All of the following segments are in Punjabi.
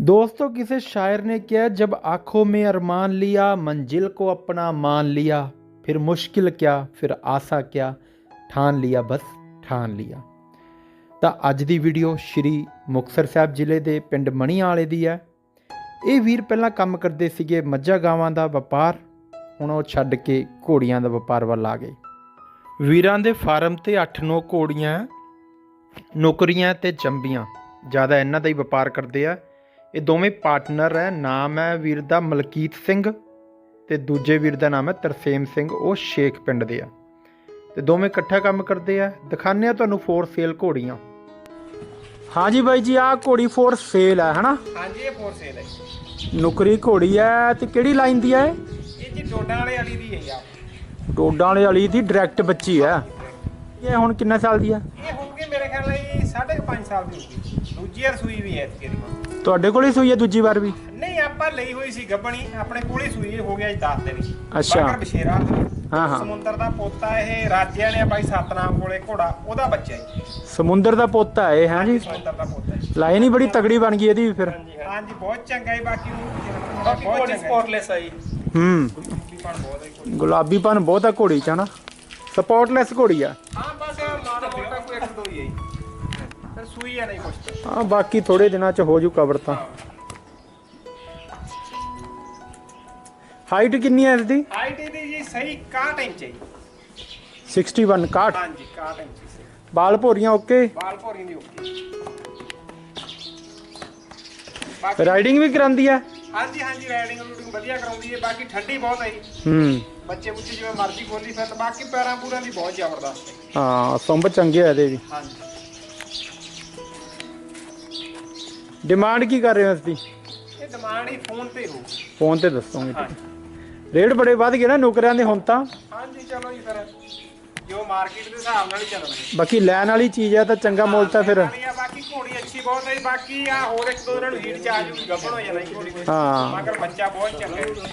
दोस्तों किसी शायर ने किया जब आंखों में अरमान लिया मंजिल को अपना मान लिया फिर मुश्किल क्या ਫਿਰ ਆਸਾ ਕਿਆ ਠਾਨ ਲਿਆ ਬਸ ਠਾਨ ਲਿਆ ਤਾਂ ਅੱਜ ਦੀ ਵੀਡੀਓ ਸ਼੍ਰੀ ਮੁਕਤਸਰ ਸਾਹਿਬ ਜ਼ਿਲ੍ਹੇ ਦੇ ਪਿੰਡ ਮਣੀਆਂ ਵਾਲੇ ਦੀ ਹੈ ਇਹ ਵੀਰ ਪਹਿਲਾਂ ਕੰਮ ਕਰਦੇ ਸੀਗੇ ਮੱਝਾਂ ਗਾਵਾਂ ਦਾ ਵਪਾਰ ਹੁਣ ਉਹ ਛੱਡ ਕੇ ਘੋੜੀਆਂ ਦਾ ਵਪਾਰ ਵੱਲ ਆ ਗਏ ਵੀਰਾਂ ਦੇ ਫਾਰਮ ਤੇ 8-9 ਘੋੜੀਆਂ ਨੌਕਰੀਆਂ ਤੇ ਚੰਬੀਆਂ ਜ਼ਿਆਦਾ ਇਹਨਾਂ ਦਾ ਹੀ ਵਪਾਰ ਕਰਦੇ ਆ ਇਹ ਦੋਵੇਂ ਪਾਰਟਨਰ ਹੈ ਨਾਮ ਹੈ ਵੀਰ ਦਾ ਮਲਕੀਤ ਸਿੰਘ ਤੇ ਦੂਜੇ ਵੀਰ ਦਾ ਨਾਮ ਹੈ ਤਰਸੇਮ ਸਿੰਘ ਉਹ ਸ਼ੇਖ ਪਿੰਡ ਦੇ ਆ। ਤੇ ਦੋਵੇਂ ਇਕੱਠਾ ਕੰਮ ਕਰਦੇ ਆ। ਦਿਖਾਉਂਦੇ ਆ ਤੁਹਾਨੂੰ ਫੋਰ ਸੇਲ ਘੋੜੀਆਂ। ਹਾਂਜੀ ਬਾਈ ਜੀ ਆਹ ਘੋੜੀ ਫੋਰ ਸੇਲ ਹੈ ਹਨਾ? ਹਾਂਜੀ ਇਹ ਫੋਰ ਸੇਲ ਹੈ। ਨੁਕਰੀ ਘੋੜੀ ਹੈ ਤੇ ਕਿਹੜੀ ਲਾਈਨ ਦੀ ਹੈ? ਇਹ ਜੀ ਡੋਡਾਂ ਵਾਲੇ ਵਾਲੀ ਦੀ ਹੈ ਜੀ ਆਪ ਡੋਡਾਂ ਵਾਲੇ ਵਾਲੀ ਦੀ ਡਾਇਰੈਕਟ ਬੱਚੀ ਹੈ। ਇਹ ਹੁਣ ਕਿੰਨੇ ਸਾਲ ਦੀ ਹੈ? ਇਹ ਸਾਲ ਦੀ ਹੋਊਗੀ ਦੂਜੀ ਵਾਰ ਸੂਈ ਵੀ ਹੈ ਇਸ ਦੀ ਤੁਹਾਡੇ ਕੋਲ ਹੀ ਸੂਈ ਹੈ ਦੂਜੀ ਵਾਰ ਵੀ? ਨਹੀਂ ਆਪਾਂ ਲਈ ਹੋਈ ਸੀ ਗੱਬਣੀ ਆਪਣੇ ਕੋਲ ਹੀ ਸੂਈ ਹੋ ਗਿਆ ਜੀ 10 ਦਿਨ ਅੱਛਾ। ਬਾਕਰ ਬਸ਼ੇਰਾ ਹਾਂ, ਹਾਂ। ਸਮੁੰਦਰ ਦਾ ਪੋਤਾ ਇਹ ਰਾਜਿਆਂ ਨੇ ਬਾਈ ਸਤਨਾਮ ਕੋਲੇ ਘੋੜਾ ਉਹਦਾ ਬੱਚਾ ਜੀ। ਸਮੁੰਦਰ ਦਾ ਪੁੱਤ ਹੈ ਇਹ ਹੈ ਜੀ? ਸਮੁੰਦਰ ਦਾ ਪੋਤਾ ਜੀ। ਲਾਈਨ ਹੀ ਬੜੀ ਤਗੜੀ ਬਣ ਗਈ ਇਹਦੀ ਵੀ ਫਿਰ। ਹਾਂਜੀ ਬਹੁਤ ਚੰਗਾ ਹੈ ਬਾਕੀ ਉਹ ਬਾਕੀ ਬਹੁਤ ਘੋੜੀ ਚੰਗਾ ਸਪੋਰਟਲੈਸ ਆਈ ਹੂੰ। ਪਣ ਬਹੁਤ ਹੈ ਘੋੜੀ। ਗੁਲਾਬੀਪਨ ਬਹੁਤ ਆ ਘੋੜੀ ਚ ਹਨਾ? ਸਪੋਰਟਲੈਸ ਘੋੜੀ ਆ। ਹਾਂ ਸੂਈ ਹੈ ਨਹੀਂ ਕੁਛ। ਹਾਂ ਬਾਕੀ ਥੋੜੇ ਦਿਨਾਂ ਚ ਹੋ ਜੂ ਕਵਰ ਤਾਂ। ਹਾਈਟ ਕਿੰਨੀ ਹੈ ਇਸ ਦੀ ਹਾਈਟ ਇਹਦੀ ਜੀ ਸਹੀ 61 ਇੰਚ ਹੈ ਜੀ। 61 61 ਹਾਂਜੀ 61 ਇੰਚ ਬਾਲ ਭੋਰੀਆਂ ਓਕੇ? ਬਾਲ ਭੋਰੀ ਦੀ ਓਕੇ। ਬਾਕੀ ਰਾਈਡਿੰਗ ਵੀ ਕਰਾਂਦੀ ਹੈ ਹਾਂਜੀ ਹਾਂਜੀ ਰਾਈਡਿੰਗ ਰੂਟਿੰਗ ਵਧੀਆ ਕਰਾਉਂਦੀ ਹੈ। ਬਾਕੀ ਠੰਡੀ ਬਹੁਤ ਹੈ ਜੀ। ਹੂੰ। ਬੱਚੇ ਬੁੱਚੇ ਜਿਵੇਂ ਮਰਜ਼ੀ ਖੋਲੀ ਫਿਰ ਬਾਕੀ ਪੈਰਾਂ ਪੂਰਾਂ ਦੀ ਬਹੁਤ ਜ਼ਬਰਦਸਤ ਹੈ। ਹਾਂ ਸੰਭ ਚੰਗੇ ਆ ਇਹਦੇ ਵੀ। ਹਾਂਜੀ। ਡਿਮਾਂਡ ਕੀ ਕਰ ਰਹੇ ਹੋ ਦੀ ਇਹ ਡਿਮਾਂਡ ਹੀ ਫੋਨ ਤੇ ਹੋ। ਫੋਨ ਤੇ ਦੱਸੋਗੇ ਹਾਂਜੀ। ਰੇਟ ਬੜੇ ਵੱਧ ਗਏ ਨਾ ਨੌਕਰੀਆਂ ਦੇ ਹੁਣ ਤਾਂ। ਹਾਂਜੀ ਚਲੋ ਜੀ ਫਿਰ। ਜੋ ਮਾਰਕੀਟ ਦੇ ਹਿਸਾਬ ਨਾਲ ਹੀ ਚੱਲਣਾ ਬਾਕੀ ਲੈਣ ਵਾਲੀ ਚੀਜ਼ ਹੈ ਤਾਂ ਚੰਗਾ ਮੁੱਲ ਤਾਂ ਫਿਰ। ਆ, ਬਾਕੀ ਘੋੜੀ ਅੱਛੀ ਬਹੁਤ ਹੈ ਜੀ। ਬਾਕੀ ਆ ਹੋਰ ਇੱਕ ਦੋ ਦਿਨਾਂ ਹੀਟ ਚ ਆ ਜੂਗੀ ਗੱਭਣ ਹੋ ਜਾਣਾ ਜੀ ਘੋੜੀ ਦੇ ਹਾਂ। ਮਗਰ ਬੱਚਾ ਬਹੁਤ ਚੰਗਾ ਹੈ।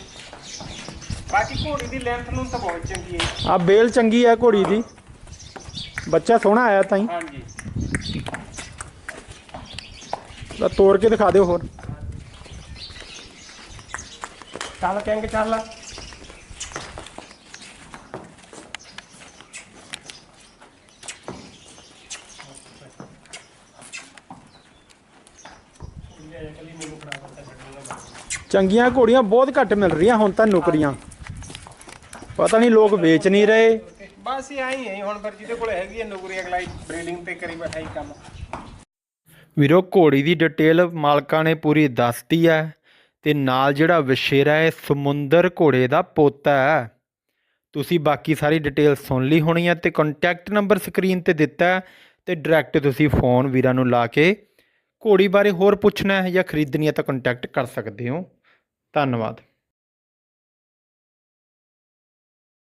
ਬਾਕੀ ਘੋੜੀ ਦੀ ਲੈਂਥ ਨੂੰ ਤਾਂ ਬਹੁਤ ਚੰਗੀ ਹੈ। ਆ ਬੇਲ ਚੰਗੀ ਹੈ ਘੋੜੀ ਦੀ। ਬੱਚਾ ਸੋਹਣਾ ਆਇਆ ਤਾਂ ਹੀ। ਹਾਂਜੀ। ਤਾਂ ਤੋੜ ਕੇ ਦਿਖਾ ਦਿਓ ਹੋਰ। ਚੱਲ ਕਿੰਗ ਚੱਲ। ਚੰਗੀਆਂ ਘੋੜੀਆਂ ਬਹੁਤ ਘੱਟ ਮਿਲ ਰਹੀਆਂ ਹੁਣ ਤਾਂ ਨੌਕਰੀਆਂ। ਪਤਾ ਨਹੀਂ ਲੋਕ ਵੇਚ ਨਹੀਂ ਰਹੇ। ਬਸ ਇਹ ਆਈ ਹੈ ਹੁਣ ਪਰ ਜਿਹਦੇ ਕੋਲ ਹੈਗੀ ਹੈ ਨੌਕਰੀ ਅਗਲਾ ਬਰੀਡਿੰਗ ਤੇ ਕਰੀ ਬੈਠਾ ਹੀ ਕੰਮ। ਵੀਰੋ, ਘੋੜੀ ਦੀ ਡਿਟੇਲ ਮਾਲਕਾਂ ਨੇ ਪੂਰੀ ਦੱਸਤੀ ਹੈ ਤੇ ਨਾਲ ਜਿਹੜਾ ਵਿਸ਼ੇਰਾ ਹੈ, ਸਮੁੰਦਰ ਘੋੜੇ ਦਾ ਪੋਤਾ ਹੈ। ਤੁਸੀਂ ਬਾਕੀ ਸਾਰੀ ਡਿਟੇਲ ਸੁਣ ਲਈ ਹੋਣੀ ਹੈ ਤੇ ਕੰਟੈਕਟ ਨੰਬਰ ਸਕਰੀਨ ਤੇ ਦਿੱਤਾ ਹੈ ਤੇ ਡਾਇਰੈਕਟ ਤੁਸੀਂ ਫੋਨ ਵੀਰਾਂ ਨੂੰ ਲਾ ਕੇ ਘੋੜੀ ਬਾਰੇ ਹੋਰ ਪੁੱਛਣਾ ਹੈ ਜਾਂ ਖਰੀਦਣੀ ਹੈ ਤਾਂ ਕੰਟੈਕਟ ਕਰ ਸਕਦੇ ਹੋ। ਧੰਨਵਾਦ।